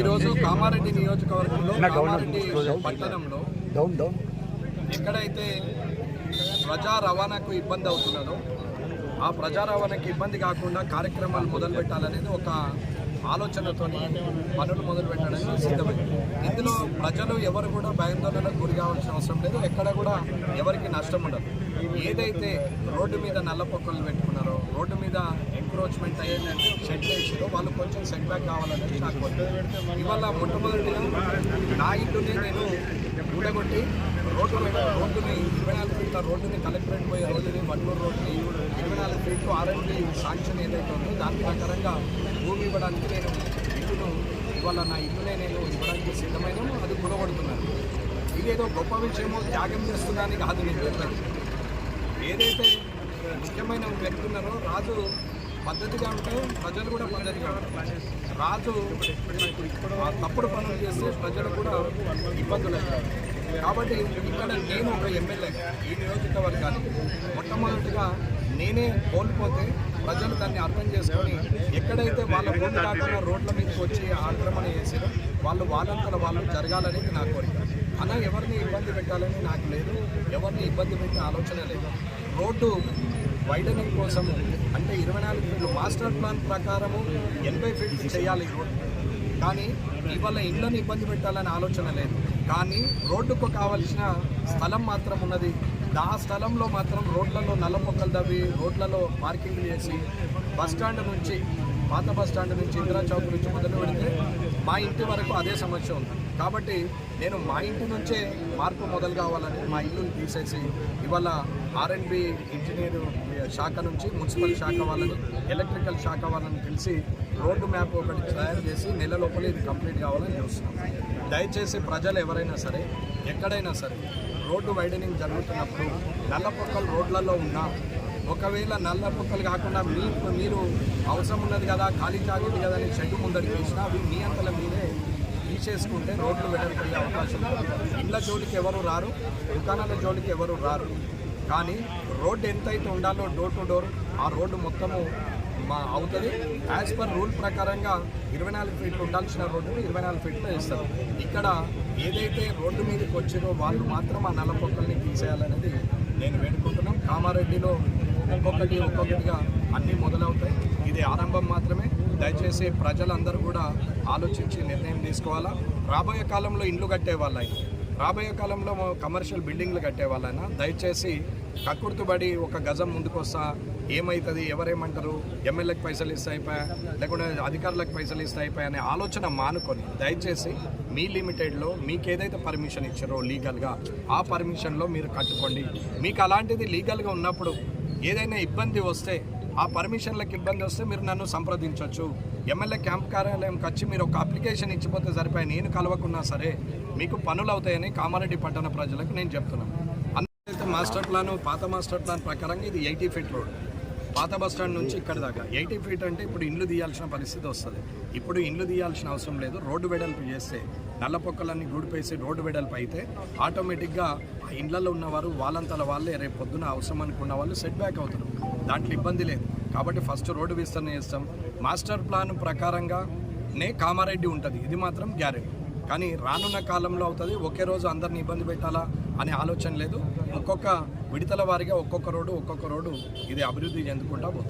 ఈరోజు కామారెడ్డి నియోజకవర్గంలో కామారెడ్డి పట్టణంలో డౌన్ డౌన్ ఎక్కడైతే ప్రజా రవాణాకు ఇబ్బంది అవుతున్నదో ఆ ప్రజా రవాణాకి ఇబ్బంది కాకుండా కార్యక్రమాలు మొదలు పెట్టాలనేది ఒక ఆలోచనతో పనులు మొదలు పెట్టడానికి సిద్ధమైంది ఇందులో ప్రజలు ఎవరు కూడా భయాందోళనకు గురి కావాల్సిన అవసరం లేదు. ఎక్కడ కూడా ఎవరికి నష్టం ఉండదు. ఏదైతే రోడ్డు మీద నల్ల పొక్కలు పెట్టుకున్నారో రోడ్డు మీద ఎంక్రోచ్మెంట్ అయ్యేటట్టు షెడ్ వేసారో వాళ్ళు కొంచెం సెట్ బ్యాక్ కావాలనేది నాకు ఇవాళ మొట్టమొదటిగా నా ఇల్లుని నేను ఊడగొట్టి రోడ్డు మీద రోడ్డుని ఇరవై నాలుగు ఫీట్ల రోడ్డుని కలెక్టరేట్ పోయే రోడ్డుని వడ్లూరు రోడ్డుని ఇరవై నాలుగు ఫీట్లు ఆర్ఎండి శాంక్షన్ ఏదైతే ఉందో దాని ప్రకారంగా భూమి ఇవ్వడానికి నేను ఇల్లును ఇవాళ నా ఇల్లునే నేను ఇవ్వడానికి సిద్ధమైనాను అది కూడగొడుతున్నాను ఇదేదో గొప్ప విషయమో త్యాగం చేస్తుందని కాదు నేను చెప్పాను ఏదైతే ముఖ్యమైన వ్యక్తి ఉన్నారో రాజు పద్ధతిగా ఉంటే ప్రజలు కూడా పద్ధతిగా ఉంటారు. రాజు తప్పుడు పనులు చేస్తే ప్రజలు కూడా ఇబ్బందులు అవుతారు. కాబట్టి ఇక్కడ నేను ఒక ఎమ్మెల్యే ఈ నియోజకవర్గానికి మొట్టమొదటిగా నేనే కోల్పోతే ప్రజలు దాన్ని అర్థం చేసుకొని ఎక్కడైతే వాళ్ళ భూమి కాకుండా రోడ్ల మీదకి వచ్చి ఆక్రమణ చేసారో వాళ్ళు వాళ్ళంతల వాళ్ళు జరగాలనేది నా కోరిక. అలా ఎవరిని ఇబ్బంది పెట్టాలని నాకు లేదు. ఎవరిని ఇబ్బంది పెట్టిన ఆలోచన లేదు. రోడ్డు వైడనింగ్ కోసం అంటే ఇరవై నాలుగు ఫీట్లు మాస్టర్ ప్లాన్ ప్రకారము ఎనభై ఫీట్లు చేయాలి ఈ రోడ్డు. కానీ ఇవాళ ఇళ్ళని ఇబ్బంది పెట్టాలని ఆలోచన లేదు. కానీ రోడ్డుకు కావలసిన స్థలం మాత్రం ఉన్నది. ఆ స్థలంలో మాత్రం రోడ్లలో నల్ల మొక్కలు తవ్వి రోడ్లలో పార్కింగ్ చేసి బస్ స్టాండ్ నుంచి పాత బస్టాండ్ నుంచి ఇందిరా చౌక్ నుంచి మొదలు పెడితే మా ఇంటి వరకు అదే సమస్య ఉంది. కాబట్టి నేను మా ఇంటి నుంచే మార్పు మొదలు కావాలని మా ఇల్లుని తీసేసి ఇవాళ ఆర్ఎండ్బి ఇంజనీర్ శాఖ నుంచి మున్సిపల్ శాఖ వాళ్ళని ఎలక్ట్రికల్ శాఖ వాళ్ళని కలిసి రోడ్డు మ్యాప్ ఒకటి తయారు చేసి నెల లోపల ఇది కంప్లీట్ కావాలని చూస్తున్నాం దయచేసి ప్రజలు ఎవరైనా సరే ఎక్కడైనా సరే రోడ్డు వైడనింగ్ జరుగుతున్నప్పుడు నల్లపొక్కలు రోడ్లలో ఉన్నా ఒకవేళ నల్ల పుక్కలు కాకుండా మీకు మీరు అవసరం ఉన్నది కదా ఖాళీ జాగ్రత్త కదా అని చెట్టు ముందరికి వేసినా అవి మీ అంతల మీరే తీసేసుకుంటే రోడ్లు వెడల్పడే అవకాశం ఉంది. ఇళ్ళ జోలికి ఎవరు రారు దుకాణాల జోలికి ఎవరు రారు కానీ రోడ్డు ఎంతైతే ఉండాలో డోర్ టు డోర్ ఆ రోడ్డు మొత్తము మా అవుతుంది. యాజ్ పర్ రూల్ ప్రకారంగా ఇరవై నాలుగు ఫీట్లు ఉండాల్సిన రోడ్డుని ఇరవై నాలుగు ఫీట్లో ఇస్తారు. ఇక్కడ ఏదైతే రోడ్డు మీదకి వచ్చిరో వాళ్ళు మాత్రం ఆ నల్ల పొక్కల్ని తీసేయాలనేది నేను వేడుకుంటున్నాం. కామారెడ్డిలో ఒక్కొక్కటి ఒక్కొక్కటిగా అన్నీ మొదలవుతాయి. ఇది ఆరంభం మాత్రమే. దయచేసి ప్రజలందరూ కూడా ఆలోచించి నిర్ణయం తీసుకోవాలా? రాబోయే కాలంలో ఇండ్లు కట్టే వాళ్ళైనా రాబోయే కాలంలో కమర్షియల్ బిల్డింగ్లు కట్టే వాళ్ళైనా దయచేసి కక్కుర్తుబడి ఒక గజం ముందుకొస్తా ఏమవుతుంది ఎవరేమంటారు ఎమ్మెల్యేకి పైసలు ఇస్తే అయిపోయా లేకుంటే అధికారులకు పైసలు ఇస్తే అయిపోయా అనే ఆలోచన మానుకొని దయచేసి మీ లిమిటెడ్లో మీకు ఏదైతే పర్మిషన్ ఇచ్చారో లీగల్గా ఆ పర్మిషన్లో మీరు కట్టుకోండి. మీకు అలాంటిది లీగల్గా ఉన్నప్పుడు ఏదైనా ఇబ్బంది వస్తే ఆ పర్మిషన్లకు ఇబ్బంది వస్తే మీరు నన్ను సంప్రదించవచ్చు ఎమ్మెల్యే క్యాంప్ కార్యాలయంకి వచ్చి మీరు ఒక అప్లికేషన్ ఇచ్చిపోతే సరిపోయి నేను కలవకున్నా సరే మీకు పనులు అవుతాయని కామారెడ్డి పట్టణ ప్రజలకు నేను చెప్తున్నాను. అందుకైతే మాస్టర్ ప్లాన్ పాత మాస్టర్ ప్లాన్ ప్రకారంగా ఇది ఎయిటీ ఫీట్ రోడ్. పాత బస్ స్టాండ్ నుంచి ఇక్కడ దాకా. ఎయిటీ ఫీట్ అంటే ఇప్పుడు ఇండ్లు తీయాల్సిన పరిస్థితి వస్తుంది. ఇప్పుడు ఇండ్లు తీయాల్సిన అవసరం లేదు. రోడ్డు వెడల్పు చేస్తే నల్ల పొక్కలన్నీ గూడిపేసి రోడ్డు వెడల్పు అయితే ఆటోమేటిక్గా ఆ ఇండ్లలో ఉన్నవారు వాళ్ళంతల వాళ్ళే రేపు పొద్దున అవసరం అనుకున్న వాళ్ళు సెట్ బ్యాక్ అవుతారు. దాంట్లో ఇబ్బంది లేదు. కాబట్టి ఫస్ట్ రోడ్డు విస్తరణ చేస్తాం. మాస్టర్ ప్లాన్ ప్రకారంగా నే కామారెడ్డి ఉంటుంది. ఇది మాత్రం గ్యారెంటీ. కానీ రానున్న కాలంలో అవుతుంది. ఒకే రోజు అందరిని ఇబ్బంది పెట్టాలా అనే ఆలోచన లేదు. ఒక్కొక్క విడతల వారిగా ఒక్కొక్క రోడ్డు ఒక్కొక్క రోడ్డు ఇది అభివృద్ధి చెందుకుంటా పోతుంది.